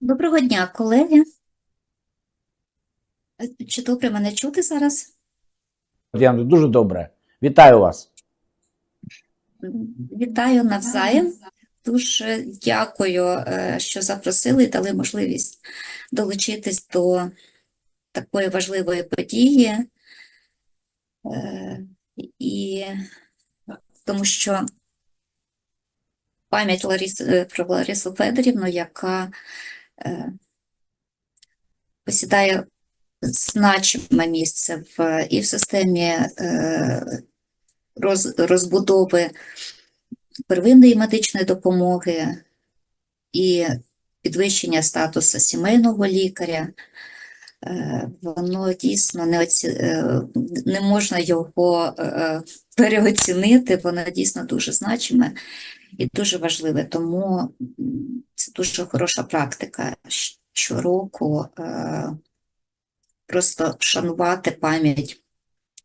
Доброго дня, колеги. Чи добре мене чути зараз? Діана, дуже добре. Вітаю вас. Вітаю навзаєм. Дуже дякую, е, що запросили і дали можливість долучитись до такої важливої події. Е, І тому що пам'ять Ларіс, е, про Ларису Федорівну, яка посідає значиме місце в, і в системі е, роз, розбудови первинної медичної допомоги і підвищення статусу сімейного лікаря. Е, Воно дійсно не, оці... е, не можна його е, переоцінити, воно дійсно дуже значиме і дуже важливе. Тому це дуже хороша практика щороку просто шанувати пам'ять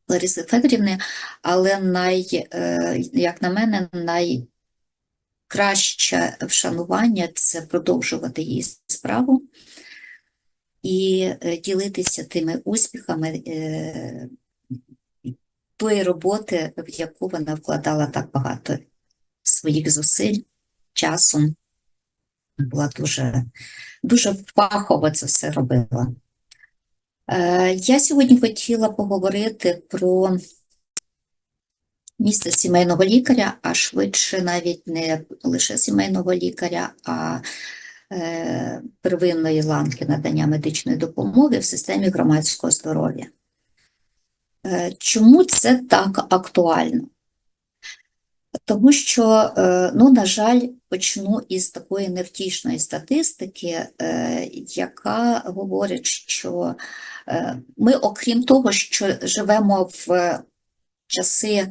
Лариси Федорівни, але най, як на мене, найкраще вшанування це продовжувати її справу і е, ділитися тими успіхами е, тої роботи, в яку вона вкладала так багато своїх зусиль, часу. Була дуже, дуже фахово це все робила. Е, Я сьогодні хотіла поговорити про місце сімейного лікаря, а швидше навіть не лише сімейного лікаря, а первинної ланки надання медичної допомоги в системі громадського здоров'я. Е, Чому це так актуально? Тому що, е, ну, на жаль, почну із такої невтішної статистики, е, яка говорить, що е, ми, окрім того, що живемо в часи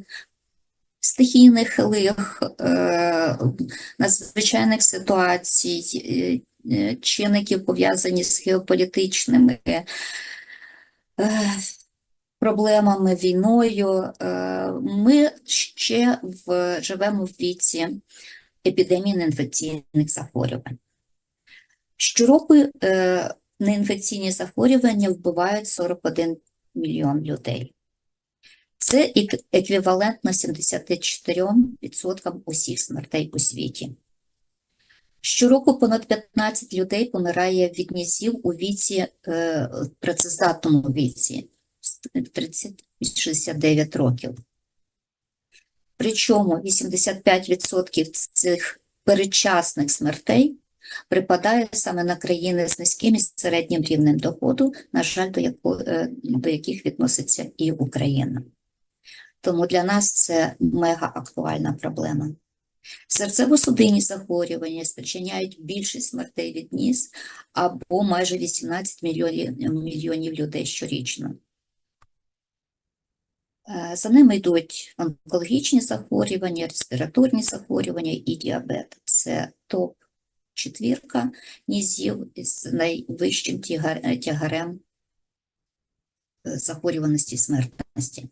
стихійних лих, е, надзвичайних ситуацій, е, е, чинників пов'язані з геополітичними проблемами, війною, ми ще в, живемо в віці епідемії неінфекційних захворювань. Щороку неінфекційні захворювання вбивають 41 мільйон людей. Це еквівалентно 74% усіх смертей у світі. Щороку понад 15 людей помирає від нізів у віці, е, працездатному віці, 30-69 років. Причому 85% цих передчасних смертей припадає саме на країни з низьким і середнім рівнем доходу, на жаль, до, яко, е, до яких відноситься і Україна. Тому для нас це мега актуальна проблема. Серцево-судинні захворювання спричиняють більшість смертей від ніс або майже 18 мільйонів, мільйонів людей щорічно. Е, За ними йдуть онкологічні захворювання, респіраторні захворювання і діабет. Це топ четвірка нізів із найвищим тягарем е, захворюваності і смертності.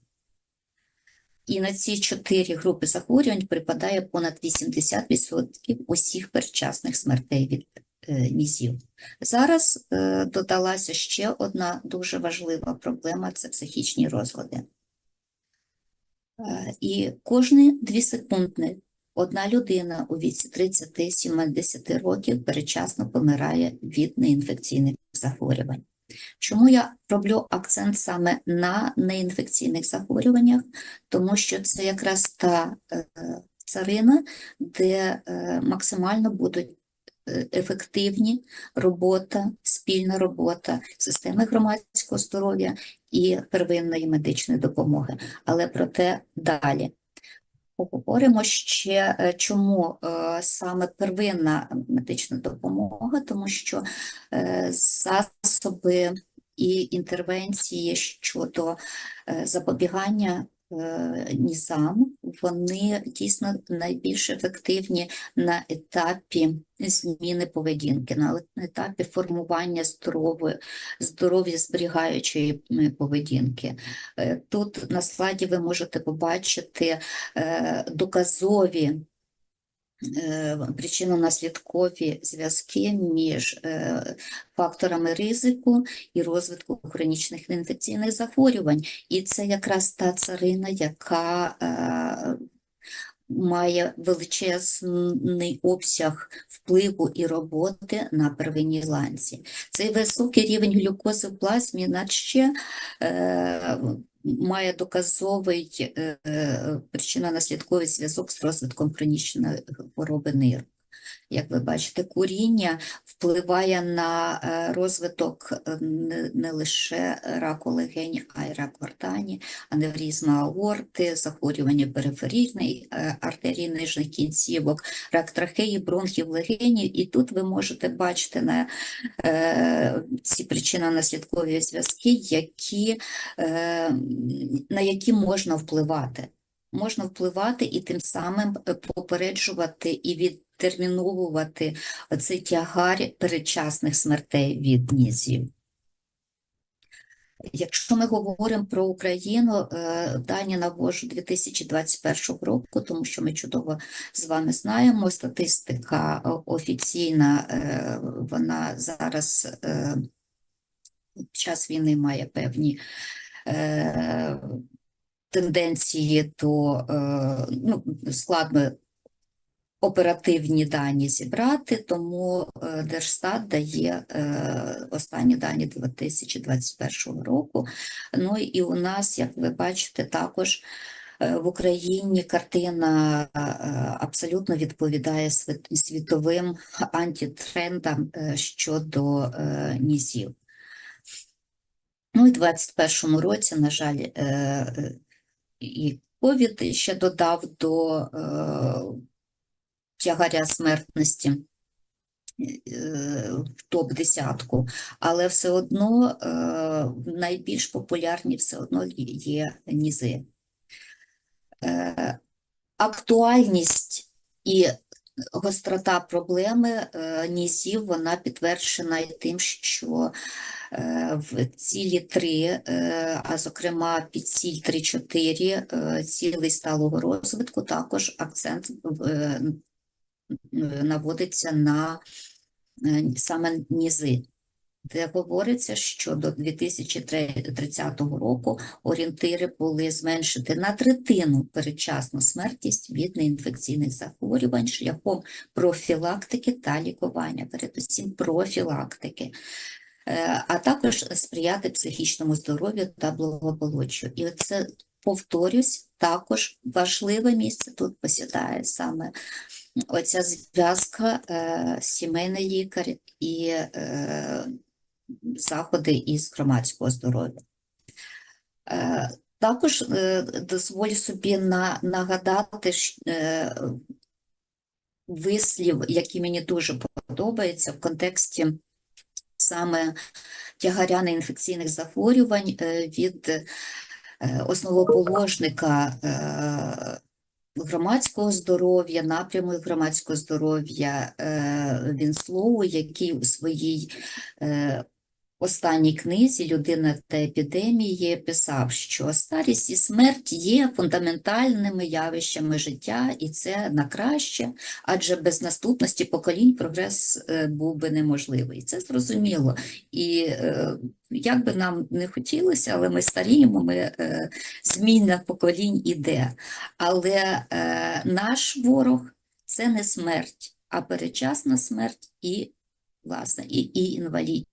І на ці чотири групи захворювань припадає понад 80% усіх передчасних смертей від е, нізів. Зараз е, додалася ще одна дуже важлива проблема це психічні розлади. Е, І кожні 2 секунди одна людина у віці 30-70 років передчасно помирає від неінфекційних захворювань. Чому я роблю акцент саме на неінфекційних захворюваннях? Тому що це якраз та е, царина, де е, максимально будуть е, ефективні робота, спільна робота системи громадського здоров'я і первинної медичної допомоги. Але про те далі. Поговоримо ще, е, чому е, саме первинна медична допомога, тому що е, засоби і інтервенції щодо запобігання нізам, вони дійсно найбільш ефективні на етапі зміни поведінки, на етапі формування здорової, здоров'я зберігаючої поведінки. Е, Тут на слайді ви можете побачити е, доказові е, причинно-наслідкові зв'язки між е, факторами ризику і розвитку хронічних інфекційних захворювань. І це якраз та царина, яка е, має величезний обсяг впливу і роботи на первинній ланці. Цей високий рівень глюкози в плазмі, наче має доказовий е, е, причинно-наслідковий зв'язок з розвитком хронічної хвороби нирок. Як ви бачите, куріння впливає на е, розвиток е, не, лише раку легень, а й рак гортані, аневризма аорти, захворювання периферійної е, артерії нижніх кінцівок, рак трахеї, бронхів, легенів. І тут ви можете бачити на ці причинно-наслідкові зв'язки, які, на які можна впливати. Можна впливати і тим самим е, попереджувати і відтерміновувати цей тягар передчасних смертей від нізів. Якщо ми говоримо про Україну, е, дані навожу 2021 року, тому що ми чудово з вами знаємо, статистика е, офіційна, вона зараз під час війни має певні тенденції, то е, ну, складно оперативні дані зібрати, тому е, Держстат дає е, останні дані 2021 року. Ну і у нас, як ви бачите, також в Україні картина абсолютно відповідає світовим антитрендам щодо нізів. Ну і в 2021 році, на жаль, і ковід ще додав до е, тягаря смертності е, в топ-десятку, але все одно е, найбільш популярні все одно є нізи. Е, Актуальність і гострота проблеми е, нізів вона підтверджена і тим, що е, в цілі 3, е, а зокрема під ціль 3-4 цілий сталого розвитку, також акцент наводиться на саме низи, де говориться, що до 2030 року орієнтири були зменшити на третину передчасну смертність від неінфекційних захворювань шляхом профілактики та лікування, передусім профілактики. Е, А також сприяти психічному здоров'ю та благополуччю. І це, повторюсь, також важливе місце тут посідає саме оця зв'язка е, сімейний лікар і е, заходи із громадського здоров'я. Е, також е, дозволю собі на, нагадати е, вислів, який мені дуже подобається в контексті саме тягаря неінфекційних захворювань від основоположника громадського здоров'я, напряму громадського здоров'я Вінслоу, який у своїй останній книзі Людина та епідемії писав, що старість і смерть є фундаментальними явищами життя, і це на краще, адже без наступності поколінь прогрес е, був би неможливий. Це зрозуміло. І е, як би нам не хотілося, але ми старіємо, ми, е, зміна поколінь іде. Але наш ворог це не смерть, а передчасна смерть і, власне, і, і інвалідність.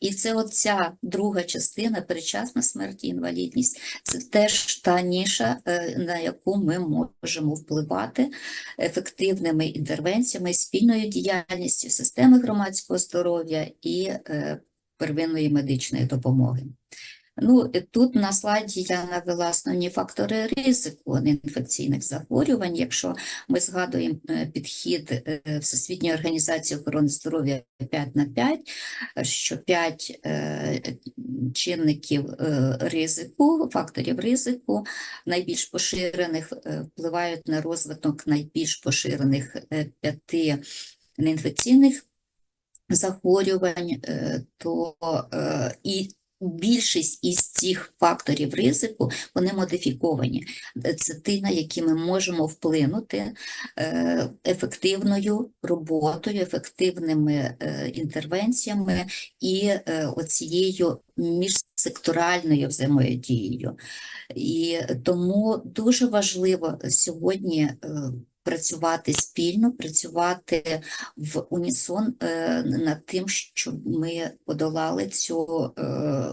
І це оця друга частина, передчасна смерть і інвалідність, це теж та ніша, е, на яку ми можемо впливати ефективними інтервенціями, спільною діяльністю системи громадського здоров'я і е, первинної медичної допомоги. Ну, тут на слайді я навела основні фактори ризику неінфекційних захворювань. Якщо ми згадуємо е, підхід е, Всесвітньої організації охорони здоров'я 5 на 5, що 5 чинників е, ризику, факторів ризику найбільш поширених впливають на розвиток найбільш поширених п'яти неінфекційних захворювань, то і більшість із цих факторів ризику вони модифіковані. Це ті, на які ми можемо вплинути е, ефективною роботою, ефективними е, інтервенціями і е, оцією міжсекторальною взаємодією. І тому дуже важливо сьогодні працювати спільно, працювати в унісон е, над тим, щоб ми подолали цю, е,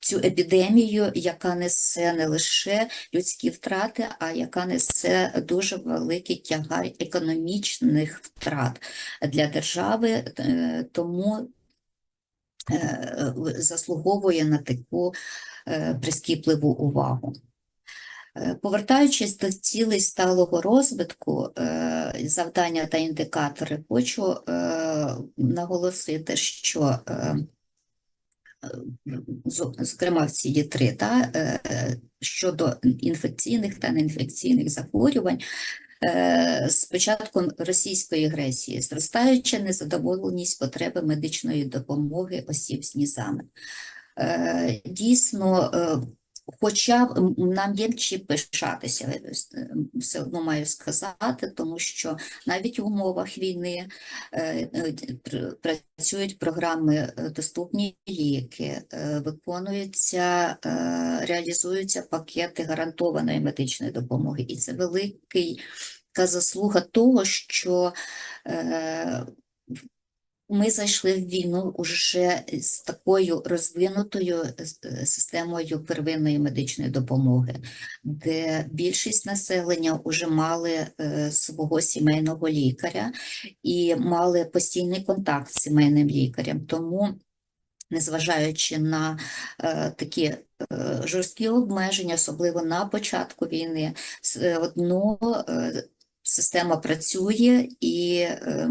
цю епідемію, яка несе не лише людські втрати, а яка несе дуже великий тягар економічних втрат для держави. Е, Тому заслуговує на таку прискіпливу увагу. Е, Повертаючись до цілей сталого розвитку, е, завдання та індикатори, хочу е, наголосити, що зо- зокрема в ці три, та, щодо інфекційних та неінфекційних захворювань, з початком російської агресії зростаюча незадоволеність потреби медичної допомоги осіб з нізами. Дійсно, Хоча нам є чим пишатися, е, е, все одно маю сказати, тому що навіть в умовах війни е, пр- працюють програми «Доступні ліки», виконуються, реалізуються пакети гарантованої медичної допомоги. І це великий заслуга того, що ми зайшли в війну уже з такою розвинутою е, системою первинної медичної допомоги, де більшість населення вже мали е, свого сімейного лікаря і мали постійний контакт з сімейним лікарем. Тому Незважаючи на е, такі жорсткі обмеження, особливо на початку війни, все одно система працює, і е,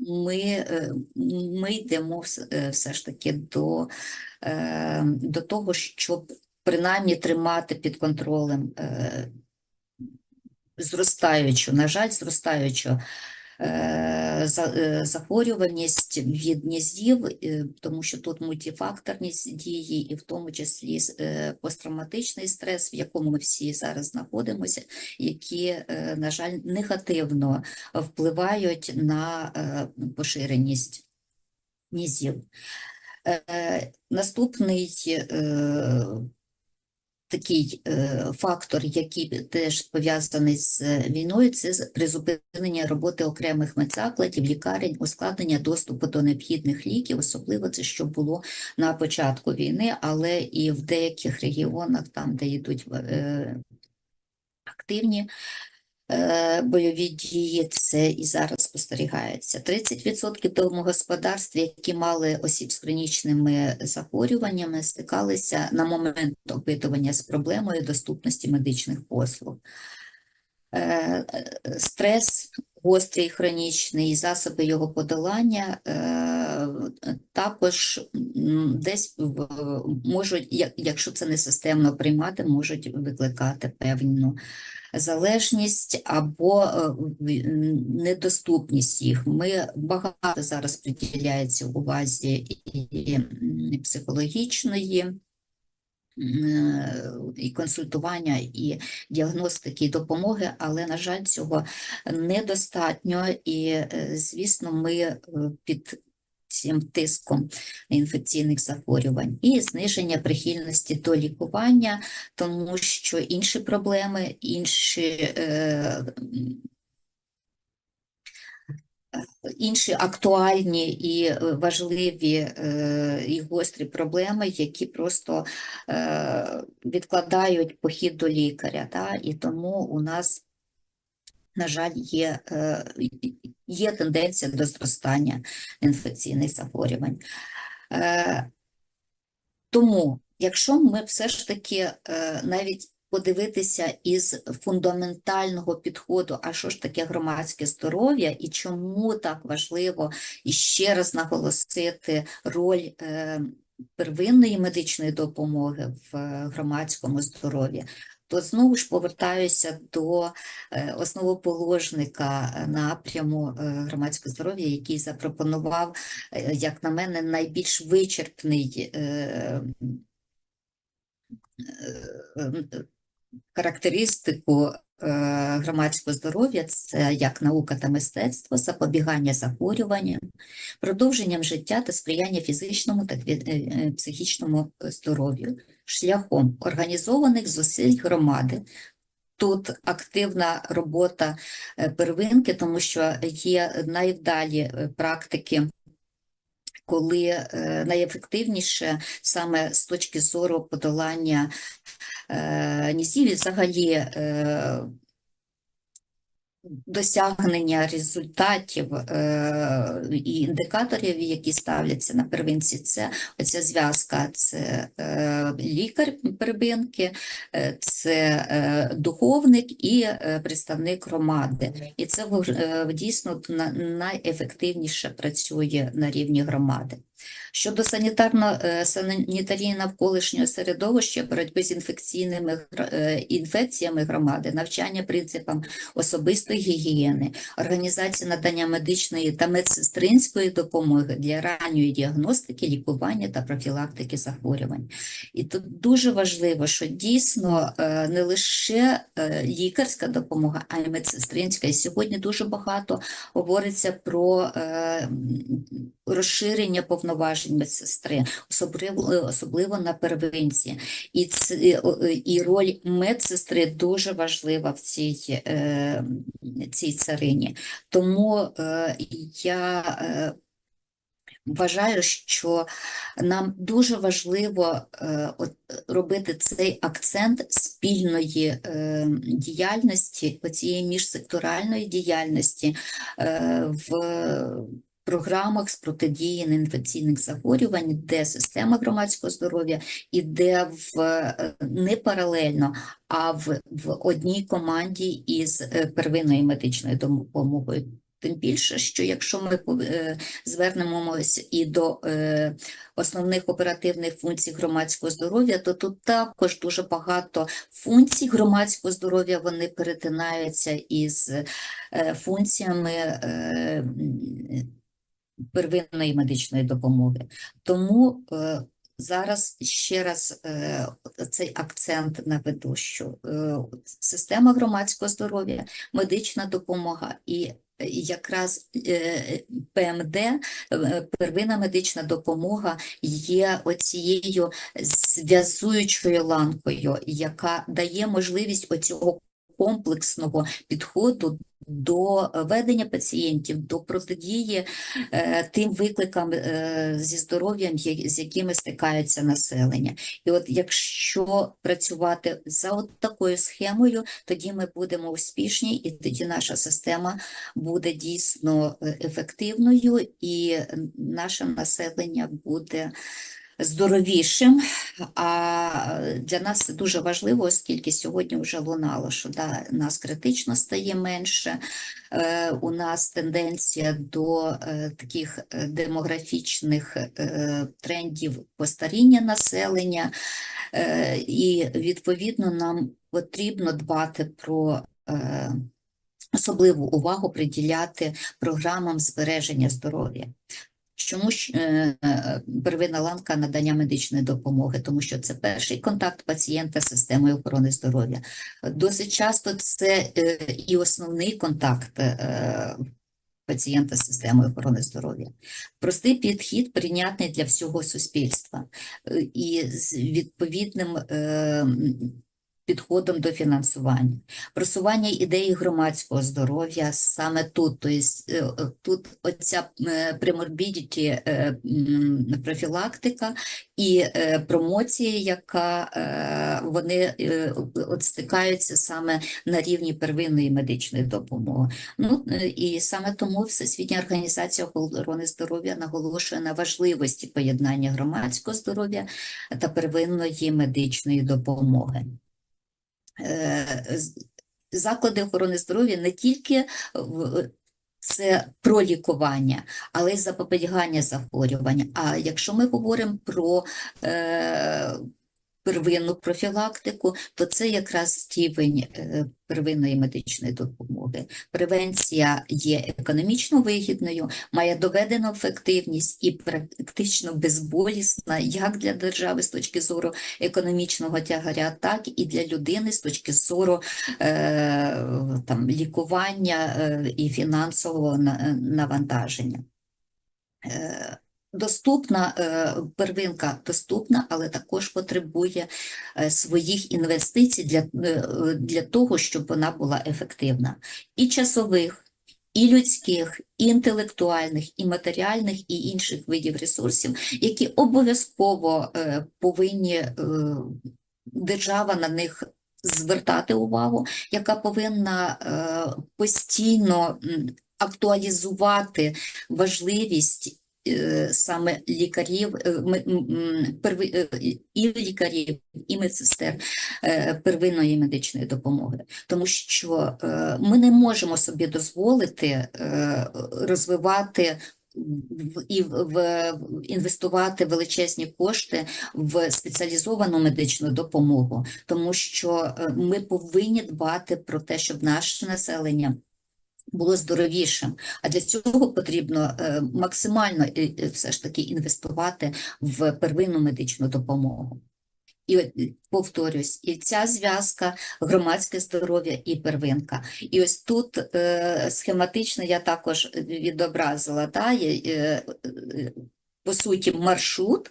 ми, е, ми йдемо е, все ж таки до, до того, щоб принаймні тримати під контролем зростаючу, на жаль, зростаючу захворюваність від нізів, е, тому що тут мультифакторність дії, і в тому числі е, посттравматичний стрес, в якому ми всі зараз знаходимося, які, е, на жаль, негативно впливають на поширеність нізів. Наступний такий е, фактор, який теж пов'язаний з війною, це призупинення роботи окремих медзакладів, лікарень, ускладнення доступу до необхідних ліків, особливо це що було на початку війни, але і в деяких регіонах, там, де йдуть е, активні е, бойові дії, це і зараз спостерігається. 30% домогосподарств, які мали осіб з хронічними захворюваннями, стикалися на момент опитування з проблемою доступності медичних послуг. Е, е, Стрес гострий, хронічний, засоби його подолання е, також десь можуть, як- якщо це не системно приймати, можуть викликати певну залежність або недоступність їх. Ми багато зараз приділяється увазі і психологічної. Е, І консультування, і діагностики, і допомоги, але, на жаль, цього недостатньо. І, е, звісно, ми е, під цим тиском інфекційних захворювань. І зниження прихильності до лікування, тому що інші проблеми, інші, е, інші актуальні і е, важливі е, і гострі проблеми, які просто е, відкладають похід до лікаря. Та? І тому у нас, на жаль, є, є тенденція до зростання інфекційних захворювань. Тому, якщо ми все ж таки навіть подивитися із фундаментального підходу, а що ж таке громадське здоров'я і чому так важливо ще раз наголосити роль е, первинної медичної допомоги в е, громадському здоров'ї, то знову ж повертаюся до е, основоположника напряму громадського здоров'я, який запропонував, як на мене, найбільш вичерпний характеристику е, громадського здоров'я це як наука та мистецтво, запобігання захворюванням, продовженням життя та сприяння фізичному та е, е, психічному здоров'ю шляхом організованих зусиль громади. Тут активна робота первинки, тому що є найвдалі практики, коли е, найефективніше саме з точки зору подолання нісів і взагалі е, досягнення результатів е, і індикаторів, які ставляться на первинці, це оця зв'язка, це е, лікар первинки, е, це е, духовник і е, представник громади. І це е, дійсно на- найефективніше працює на рівні громади. Щодо санітарно е, санітарії навколишнього середовища, боротьби з інфекційними е, інфекціями громади, навчання принципам особистої гігієни, організація надання медичної та медсестринської допомоги для ранньої діагностики, лікування та профілактики захворювань. І тут дуже важливо, що дійсно е, не лише лікарська допомога, а й медсестринська. І сьогодні дуже багато говориться про розширення повноважень медсестри, особливо, особливо на первинці. І, це, е, і роль медсестри дуже важлива в цій, е, цій царині. Тому е, я е, вважаю, що нам дуже важливо е, робити цей акцент спільної е, діяльності, оцієї міжсекторальної діяльності е, в програмах з протидії неінфекційних захворювань, де система громадського здоров'я іде в е, не паралельно, а в, в одній команді із е, первинною медичною допомогою. Тим більше, що якщо ми е, звернемось і до основних оперативних функцій громадського здоров'я, то тут також дуже багато функцій громадського здоров'я вони перетинаються із функціями первинної медичної допомоги. Тому е, зараз ще раз е, цей акцент наведу, що е, система громадського здоров'я, медична допомога і якраз е, ПМД, е, первинна медична допомога, є оцією зв'язуючою ланкою, яка дає можливість оцього комплексного підходу до ведення пацієнтів, до протидії е, тим викликам е, зі здоров'ям, з якими стикається населення. І от якщо працювати за от такою схемою, тоді ми будемо успішні, і тоді наша система буде дійсно е, ефективною, і наше населення буде здоровішим. А для нас дуже важливо, оскільки сьогодні вже лунало, що да, нас критично стає менше. Е, у нас тенденція до е, таких е, демографічних трендів постаріння населення, і відповідно нам потрібно дбати про. Особливу увагу приділяти програмам збереження здоров'я. Чому ж е, е, первинна ланка надання медичної допомоги? Тому що це перший контакт пацієнта з системою охорони здоров'я. Досить часто це е, і основний контакт пацієнта з системою охорони здоров'я. Простий підхід прийнятний для всього суспільства і з відповідним підходом до фінансування. Просування ідеї громадського здоров'я саме тут, тобто тут оця приморбідіті е, профілактика і промоція, яка вони от стикаються саме на рівні первинної медичної допомоги. Ну і саме тому Всесвітня організація охорони здоров'я наголошує на важливості поєднання громадського здоров'я та первинної медичної допомоги. Е, Заклади охорони здоров'я не тільки це про лікування, але й запобігання захворювань. А якщо ми говоримо про е, первинну профілактику, то це якраз стівень е, первинної медичної допомоги. Превенція є економічно вигідною, має доведену ефективність і практично безболісна як для держави з точки зору економічного тягаря, так і для людини з точки зору е, там, лікування е, і фінансового на- навантаження. Е, Доступна е, первинка доступна, але також потребує е, своїх інвестицій для, е, для того, щоб вона була ефективна. І часових, і людських, і інтелектуальних, і матеріальних, і інших видів ресурсів, які обов'язково повинні держава на них звертати увагу, яка повинна постійно актуалізувати важливість саме лікарів, е, е, і лікарів, і медсестер е, первинної медичної допомоги, тому що е, ми не можемо собі дозволити е, розвивати і в- інвестувати величезні кошти в спеціалізовану медичну допомогу, тому що е, ми повинні дбати про те, щоб наше населення було здоровішим. А для цього потрібно е, максимально е, е, все ж таки інвестувати в первинну медичну допомогу. І от, повторюсь, і ця зв'язка громадське здоров'я і первинка. І ось тут е, схематично я також відобразила та, е, е, по суті маршрут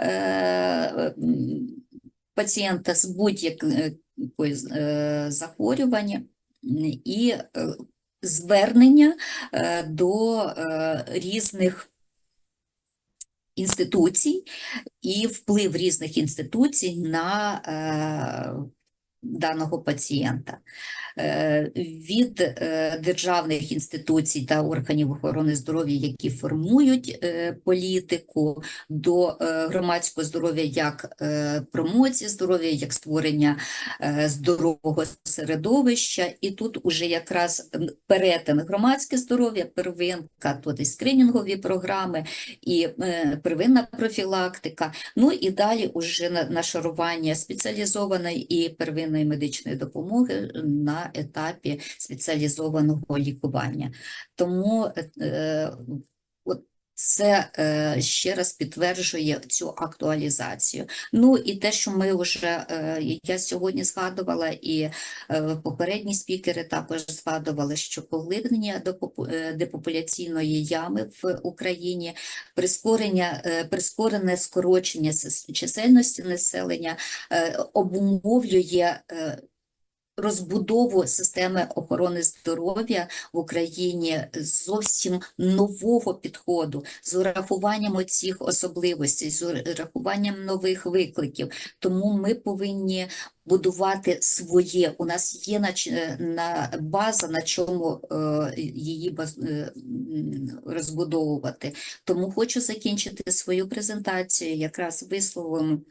е, пацієнта з будь-якою е, захворювання і звернення е, до е, різних інституцій і вплив різних інституцій на е, даного пацієнта. Е, Від е, державних інституцій та органів охорони здоров'я, які формують е, політику, до громадського здоров'я як промоції здоров'я, як створення здорового середовища. І тут уже якраз перетин громадське здоров'я, первинка, тут і скринінгові програми, і первинна профілактика. Ну і далі уже нашарування спеціалізованої і первинної медичної допомоги на етапі спеціалізованого лікування. Тому е, це е, ще раз підтверджує цю актуалізацію. Ну і те, що ми вже е, я сьогодні згадувала, і е, попередні спікери також згадували, що поглиблення до е, депопуляційної ями в Україні, прискорення, е, прискорене скорочення чисельності населення е, обумовлює е, розбудову системи охорони здоров'я в Україні зовсім нового підходу з урахуванням цих особливостей, з урахуванням нових викликів. Тому ми повинні будувати своє. У нас є на, на база, на чому е, її баз, е, розбудовувати. Тому хочу закінчити свою презентацію якраз висловом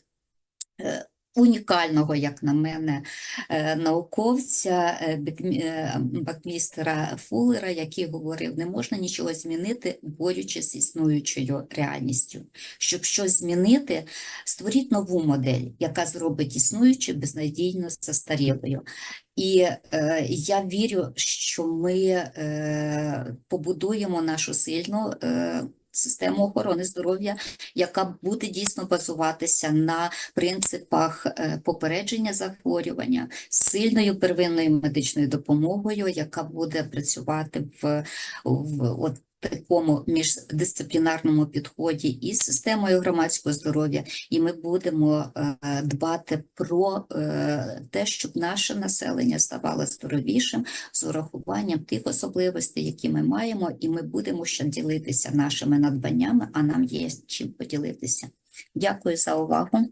е, унікального, як на мене, е, науковця е, е, Бакмістера Фуллера, який говорив, не можна нічого змінити, борючись з існуючою реальністю. Щоб щось змінити, створіть нову модель, яка зробить існуючу безнадійно застарілою. І е, я вірю, що ми е, побудуємо нашу сильну е, систему охорони здоров'я, яка буде дійсно базуватися на принципах е, попередження захворювання, сильною первинною медичною допомогою, яка буде працювати в, в от такому міждисциплінарному підході із системою громадського здоров'я, і ми будемо е, дбати про е, те, щоб наше населення ставало здоровішим з урахуванням тих особливостей, які ми маємо, і ми будемо ще ділитися нашими надбаннями, а нам є чим поділитися. Дякую за увагу.